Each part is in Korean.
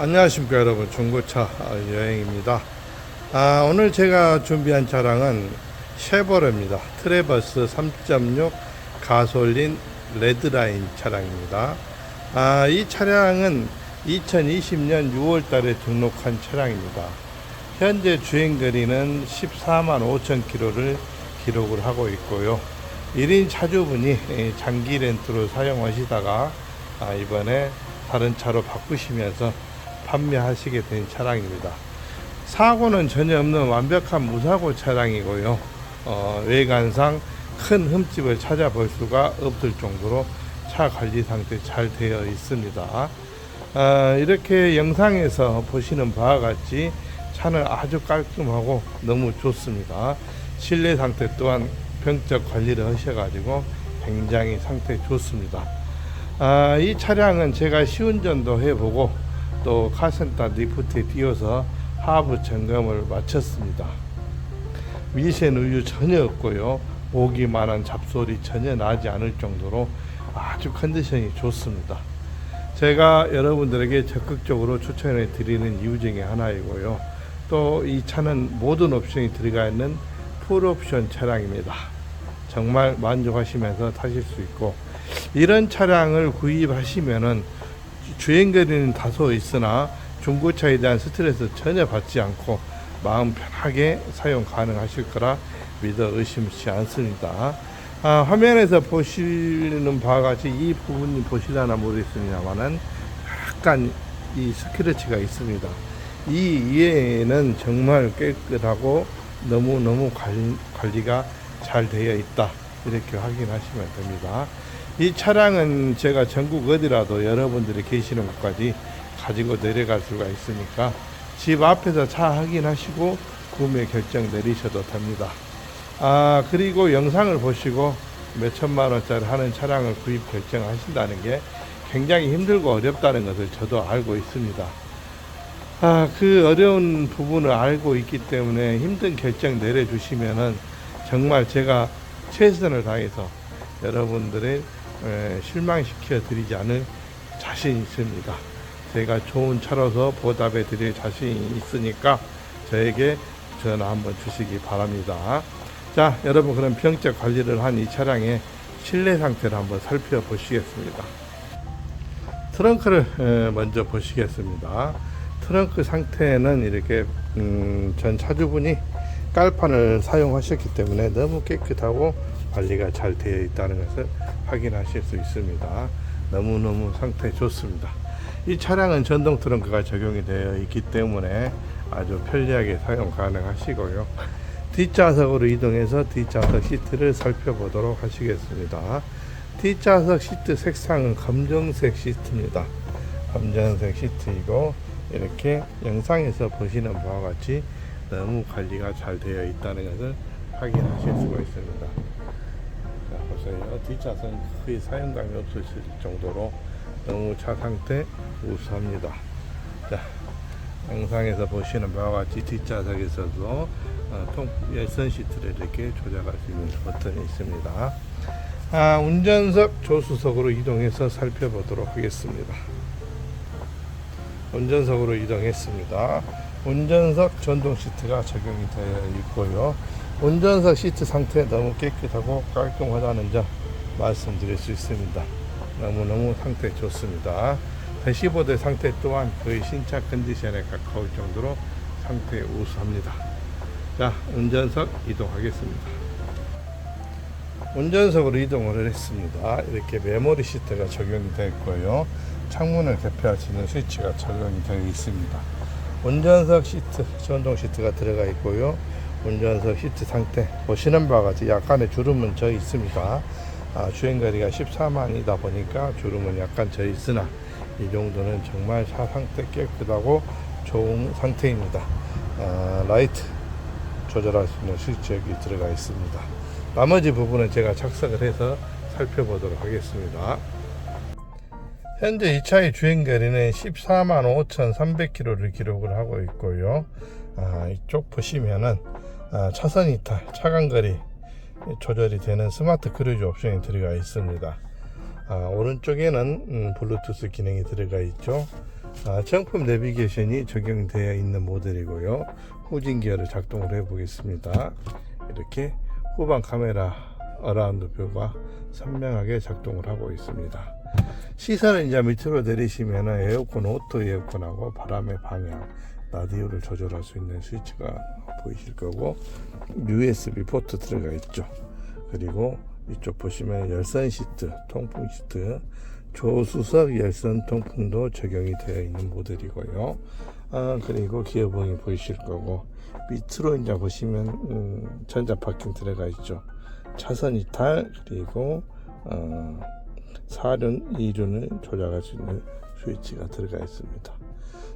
안녕하십니까 여러분. 중고차 여행입니다. 아, 오늘 제가 준비한 차량은 쉐보레입니다. 트레버스 3.6 가솔린 레드라인 차량입니다. 아, 이 차량은 2020년 6월 달에 등록한 차량입니다. 현재 주행거리는 14만 5천 킬로를 기록을 하고 있고요. 1인 차주분이 예, 장기 렌트로 사용하시다가 아, 이번에 다른 차로 바꾸시면서 판매하시게 된 차량입니다. 사고는 전혀 없는 완벽한 무사고 차량이고요. 어, 외관상 큰 흠집을 찾아볼 수가 없을 정도로 차 관리 상태 잘 되어 있습니다. 아, 이렇게 영상에서 보시는 바와 같이 차는 아주 깔끔하고 너무 좋습니다. 실내 상태 또한 병적 관리를 하셔가지고 굉장히 상태 좋습니다. 아, 이 차량은 제가 시운전도 해보고 또 카센터 리프트에 띄워서 하부 점검을 마쳤습니다. 미세 누유 전혀 없고요. 오기만한 잡소리 전혀 나지 않을 정도로 아주 컨디션이 좋습니다. 제가 여러분들에게 적극적으로 추천해 드리는 이유 중에 하나이고요. 또 이 차는 모든 옵션이 들어가 있는 풀 옵션 차량입니다. 정말 만족하시면서 타실 수 있고 이런 차량을 구입하시면은 주행거리는 다소 있으나 중고차에 대한 스트레스 전혀 받지 않고 마음 편하게 사용 가능하실 거라 믿어 의심치 않습니다. 아, 화면에서 보시는 바와 같이 이 부분이 보시려나 모르겠습니다만은 약간 이 스크래치가 있습니다. 이 이외에는 정말 깨끗하고 너무너무 관리, 관리가 잘 되어 있다. 이렇게 확인하시면 됩니다. 이 차량은 제가 전국 어디라도 여러분들이 계시는 곳까지 가지고 내려갈 수가 있으니까 집 앞에서 차 확인하시고 구매 결정 내리셔도 됩니다. 아, 그리고 영상을 보시고 몇 천만 원짜리 하는 차량을 구입 결정하신다는 게 굉장히 힘들고 어렵다는 것을 저도 알고 있습니다. 아, 그 어려운 부분을 알고 있기 때문에 힘든 결정 내려주시면은 정말 제가 최선을 다해서 여러분들의 에, 실망시켜 드리지 않을 자신 있습니다. 제가 좋은 차로서 보답해 드릴 자신이 있으니까 저에게 전화 한번 주시기 바랍니다. 자, 여러분 그럼 병적 관리를 한 이 차량의 실내 상태를 한번 살펴보시겠습니다. 트렁크를 에, 먼저 보시겠습니다. 트렁크 상태는 이렇게 음, 전 차주분이 깔판을 사용하셨기 때문에 너무 깨끗하고 관리가 잘 되어 있다는 것을 확인하실 수 있습니다. 너무너무 상태 좋습니다. 이 차량은 전동 트렁크가 적용이 되어 있기 때문에 아주 편리하게 사용 가능하시고요. 뒷좌석으로 이동해서 뒷좌석 시트를 살펴보도록 하시겠습니다. 뒷좌석 시트 색상은 검정색 시트입니다. 검정색 시트이고 이렇게 영상에서 보시는 바와 같이 너무 관리가 잘 되어 있다는 것을 확인하실 수가 있습니다. 자, 보세요. 뒷좌석은 거의 사용감이 없으실 정도로 너무 차 상태 우수합니다. 자, 영상에서 보시는 바와 같이 뒷좌석에서도 어, 통 열선 시트를 이렇게 조작할 수 있는 버튼이 있습니다. 아, 운전석 조수석으로 이동해서 살펴보도록 하겠습니다. 운전석으로 이동했습니다. 운전석 전동 시트가 적용이 되어 있고요. 운전석 시트 상태 너무 깨끗하고 깔끔하다는 점 말씀드릴 수 있습니다. 너무너무 상태 좋습니다. 대시보드 상태 또한 거의 신차 컨디션에 가까울 정도로 상태 우수합니다. 자, 운전석 이동하겠습니다. 운전석으로 이동을 했습니다. 이렇게 메모리 시트가 적용이 되어 있고요. 창문을 개폐할 수 있는 스위치가 적용이 되어 있습니다. 운전석 시트, 전동 시트가 들어가 있고요. 운전석 시트 상태 보시는 바와 같이 약간의 주름은 져 있습니다. 아, 주행거리가 14만이다 보니까 주름은 약간 져 있으나 이 정도는 정말 차 상태 깨끗하고 좋은 상태입니다. 아, 라이트 조절할 수 있는 여기 들어가 있습니다. 나머지 부분은 제가 착석을 해서 살펴보도록 하겠습니다. 현재 이 차의 주행거리는 14만 5,300km를 기록을 하고 있고요. 아, 이쪽 보시면은 아, 차선 이탈, 차간거리 조절이 되는 스마트 크루즈 옵션이 들어가 있습니다. 아, 오른쪽에는 음, 블루투스 기능이 들어가 있죠. 아, 정품 내비게이션이 적용되어 있는 모델이고요. 후진 기어를 작동을 해 보겠습니다. 이렇게 후방 카메라 어라운드 뷰가 선명하게 작동을 하고 있습니다. 시선을 이제 밑으로 내리시면 에어컨 오토 에어컨하고 바람의 방향 라디오를 조절할 수 있는 스위치가 보이실 거고 USB 포트 들어가 있죠. 그리고 이쪽 보시면 열선 시트, 통풍 시트, 조수석 열선 통풍도 적용이 되어 있는 모델이고요. 아, 그리고 기어봉이 보이실 거고 밑으로 이제 보시면 음, 전자 파킹 들어가 있죠. 차선 이탈 그리고 어, 4륜, 2륜을 조작할 수 있는 스위치가 들어가 있습니다.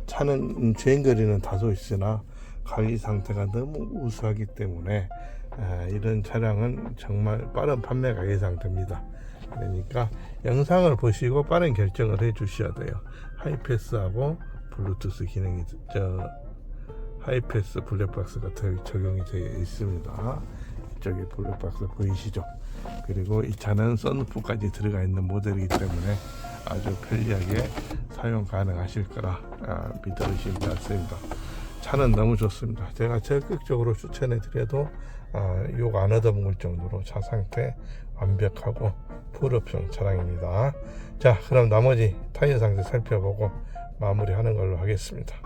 차는 음, 주행거리는 다소 있으나 관리 상태가 너무 우수하기 때문에 아, 이런 차량은 정말 빠른 판매가 예상됩니다. 그러니까 영상을 보시고 빠른 결정을 해 주셔야 돼요. 하이패스하고 블루투스 기능이 저 하이패스 블랙박스가 더 적용이 되어 있습니다. 이쪽에 블랙박스 보이시죠? 그리고 이 차는 썬루프까지 들어가 있는 모델이기 때문에 아주 편리하게 사용 가능하실 거라 아, 믿어 의심치 않습니다. 차는 너무 좋습니다. 제가 적극적으로 추천해 드려도 아, 욕안 얻어먹을 정도로 차 상태 완벽하고 풀옵션 차량입니다. 자, 그럼 나머지 타이어 상태 살펴보고 마무리하는 걸로 하겠습니다.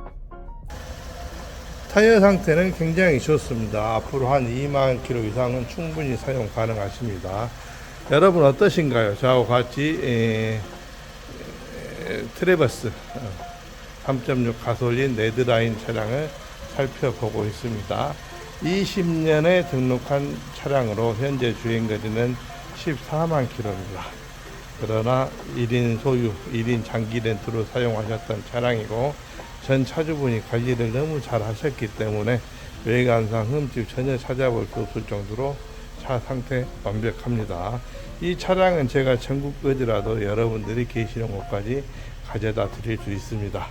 타이어 상태는 굉장히 좋습니다. 앞으로 한 2만 킬로 이상은 충분히 사용 가능하십니다. 여러분 어떠신가요? 저하고 같이 에, 에, 트레버스 어, 3.6 가솔린 레드라인 차량을 살펴보고 있습니다. 20년에 등록한 차량으로 현재 주행거리는 14만 킬로입니다. 그러나 1인 소유, 1인 장기 렌트로 사용하셨던 차량이고 전 차주분이 관리를 너무 잘 하셨기 때문에 외관상 흠집 전혀 찾아볼 수 없을 정도로 차 상태 완벽합니다. 이 차량은 제가 전국 어디라도 여러분들이 계시는 곳까지 가져다 드릴 수 있습니다.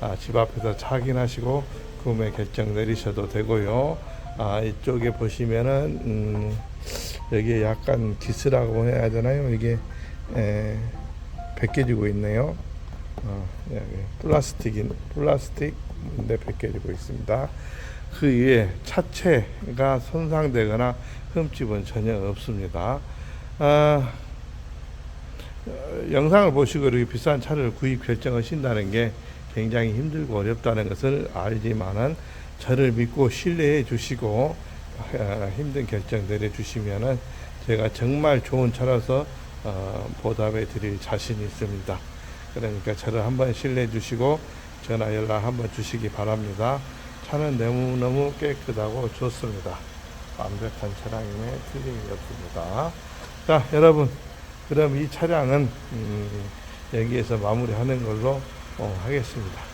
아, 집 앞에서 차 확인하시고 구매 결정 내리셔도 되고요. 아, 이쪽에 보시면은 음, 여기에 약간 기스라고 해야 되나요? 이게 에, 벗겨지고 있네요. 어, 여기 플라스틱인 플라스틱인데 벗겨지고 있습니다. 그 위에 차체가 손상되거나 흠집은 전혀 없습니다. 아, 어, 영상을 보시고 이렇게 비싼 차를 구입 결정하신다는 게 굉장히 힘들고 어렵다는 것을 알지만은 저를 믿고 신뢰해 주시고 어, 힘든 결정 내려 주시면은 제가 정말 좋은 차라서 어, 보답해 드릴 자신이 있습니다. 그러니까 저를 한번 신뢰해 주시고 전화 연락 한번 주시기 바랍니다. 차는 너무너무 깨끗하고 좋습니다. 완벽한 차량임에 틀림이 없습니다. 자, 여러분. 그럼 이 차량은 음, 여기에서 마무리하는 걸로 어, 하겠습니다.